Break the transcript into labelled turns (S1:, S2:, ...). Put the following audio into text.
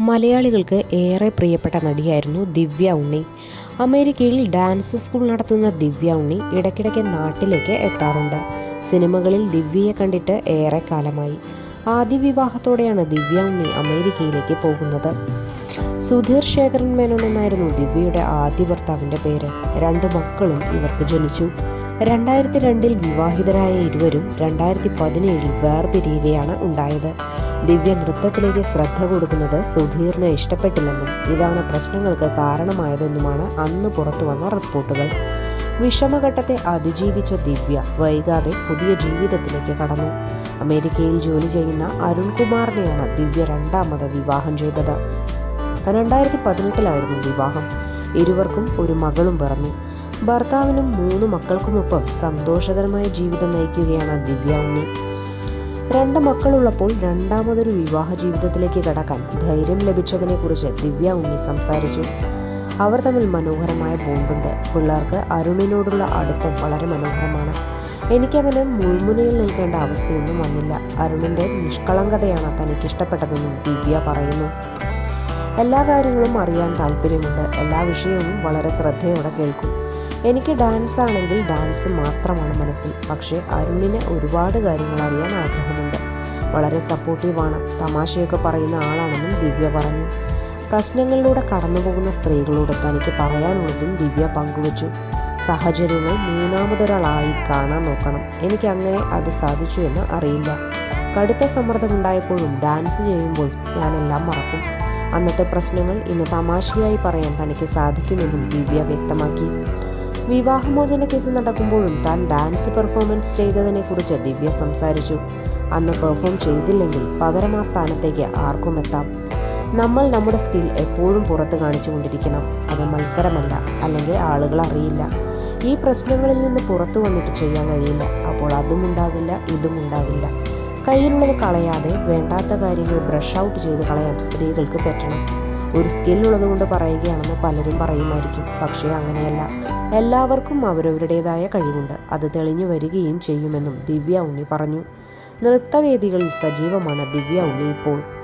S1: മലയാളികൾക്ക് ഏറെ പ്രിയപ്പെട്ട നടിയായിരുന്നു ദിവ്യ ഉണ്ണി. അമേരിക്കയിൽ ഡാൻസ് സ്കൂൾ നടത്തുന്ന ദിവ്യ ഉണ്ണി ഇടയ്ക്കിടയ്ക്ക് നാട്ടിലേക്ക് എത്താറുണ്ട്. സിനിമകളിൽ ദിവ്യയെ കണ്ടിട്ട് ഏറെ കാലമായി. ആദ്യ വിവാഹത്തോടെയാണ് ദിവ്യ ഉണ്ണി അമേരിക്കയിലേക്ക് പോകുന്നത്. സുധീർ ശേഖരൻ മേനോൻ എന്നായിരുന്നു ദിവ്യയുടെ ആദ്യ ഭർത്താവിന്റെ പേര്. രണ്ട് മക്കളും ഇവർക്ക് ജനിച്ചു. രണ്ടായിരത്തി രണ്ടിൽ വിവാഹിതരായ ഇരുവരും രണ്ടായിരത്തി പതിനേഴിൽ വേർപിരിയുകയാണ് ഉണ്ടായത്. ദിവ്യ നൃത്തത്തിലേക്ക് ശ്രദ്ധ കൊടുക്കുന്നത് സുധീറിന് ഇഷ്ടപ്പെട്ടില്ലെന്നും ഇതാണ് പ്രശ്നങ്ങൾക്ക് കാരണമായതെന്നുമാണ് അന്ന് പുറത്തു വന്ന റിപ്പോർട്ടുകൾ. വിഷമഘട്ടത്തെ അതിജീവിച്ച ദിവ്യ വൈകാതെ പുതിയ ജീവിതത്തിലേക്ക് കടന്നു. അമേരിക്കയിൽ ജോലി ചെയ്യുന്ന അരുൺകുമാറിനെയാണ് ദിവ്യ രണ്ടാമത് വിവാഹം ചെയ്തത്. രണ്ടായിരത്തി പതിനെട്ടിലായിരുന്നു വിവാഹം. ഇരുവർക്കും ഒരു മകളും പിറന്നു. ഭർത്താവിനും മൂന്ന് മക്കൾക്കുമൊപ്പം സന്തോഷകരമായ ജീവിതം നയിക്കുകയാണ് ദിവ്യ ഉണ്ണി. രണ്ട് മക്കളുള്ളപ്പോൾ രണ്ടാമതൊരു വിവാഹ ജീവിതത്തിലേക്ക് കടക്കാൻ ധൈര്യം ലഭിച്ചതിനെക്കുറിച്ച് ദിവ്യ ഉണ്ണി സംസാരിച്ചു. അവർ തമ്മിൽ മനോഹരമായ ബോണ്ടുണ്ട്. പിള്ളേർക്ക് അരുണിനോടുള്ള അടുപ്പം വളരെ മനോഹരമാണ്. എനിക്കങ്ങനെ മുൾമുനയിൽ നിൽക്കേണ്ട അവസ്ഥയൊന്നും വന്നില്ല. അരുണിന്റെ നിഷ്കളങ്കതയാണ് തനിക്കിഷ്ടപ്പെട്ടതെന്നും ദിവ്യ പറയുന്നു. എല്ലാ കാര്യങ്ങളും അറിയാൻ താല്പര്യമുണ്ട്. എല്ലാ വിഷയവും വളരെ ശ്രദ്ധയോടെ കേൾക്കും. എനിക്ക് ഡാൻസ് ആണെങ്കിൽ ഡാൻസ് മാത്രമാണ് മനസ്സിൽ. പക്ഷേ അരുണിന് ഒരുപാട് കാര്യങ്ങൾ അറിയാൻ ആഗ്രഹമുണ്ട്. വളരെ സപ്പോർട്ടീവാണ്. തമാശയൊക്കെ പറയുന്ന ആളാണെന്നും ദിവ്യ പറഞ്ഞു. പ്രശ്നങ്ങളിലൂടെ കടന്നുപോകുന്ന സ്ത്രീകളോട് തനിക്ക് പറയാനുള്ളതും ദിവ്യ പങ്കുവച്ചു. സാഹചര്യങ്ങൾ മൂന്നാമതൊരാളായി കാണാൻ നോക്കണം. എനിക്ക് അങ്ങനെ അത് സാധിച്ചു എന്ന് അറിയില്ല. കടുത്ത സമ്മർദ്ദമുണ്ടായപ്പോഴും ഡാൻസ് ചെയ്യുമ്പോൾ ഞാനെല്ലാം മറക്കും. അന്നത്തെ പ്രശ്നങ്ങൾ ഇന്ന് തമാശയായി പറയാൻ തനിക്ക് സാധിക്കുമെന്നും ദിവ്യ വ്യക്തമാക്കി. വിവാഹമോചന കേസ് നടക്കുമ്പോഴും താൻ ഡാൻസ് പെർഫോമൻസ് ചെയ്തതിനെക്കുറിച്ച് ദിവ്യ സംസാരിച്ചു. അന്ന് പെർഫോം ചെയ്തില്ലെങ്കിൽ പകരം ആ സ്ഥാനത്തേക്ക് ആർക്കും എത്താം. നമ്മൾ നമ്മുടെ സ്കിൽ എപ്പോഴും പുറത്ത് കാണിച്ചുകൊണ്ടിരിക്കണം. അത് മത്സരമല്ല അല്ലെങ്കിൽ ആളുകൾ അറിയില്ല. ഈ പ്രശ്നങ്ങളിൽ നിന്ന് പുറത്തു വന്നിട്ട് ചെയ്യാൻ കഴിയില്ല. അപ്പോൾ അതും ഉണ്ടാകില്ല ഇതും ഉണ്ടാകില്ല കയ്യിലുള്ളത് കളയാതെ വേണ്ടാത്ത കാര്യങ്ങൾ ബ്രഷ് ഔട്ട് ചെയ്ത് കളയാൻ സ്ത്രീകൾക്ക് പറ്റണം. ഒരു സ്കിൽ ഉള്ളതുകൊണ്ട് പറയുകയാണെന്ന് പലരും പറയുമായിരിക്കും. പക്ഷേ അങ്ങനെയല്ല. എല്ലാവർക്കും അവരവരുടേതായ കഴിവുണ്ട്. അത് തെളിഞ്ഞു വരികയും ചെയ്യുമെന്നും ദിവ്യ ഉണ്ണി പറഞ്ഞു. നൃത്തവേദികളിൽ സജീവമാണ് ദിവ്യ ഉണ്ണി ഇപ്പോൾ.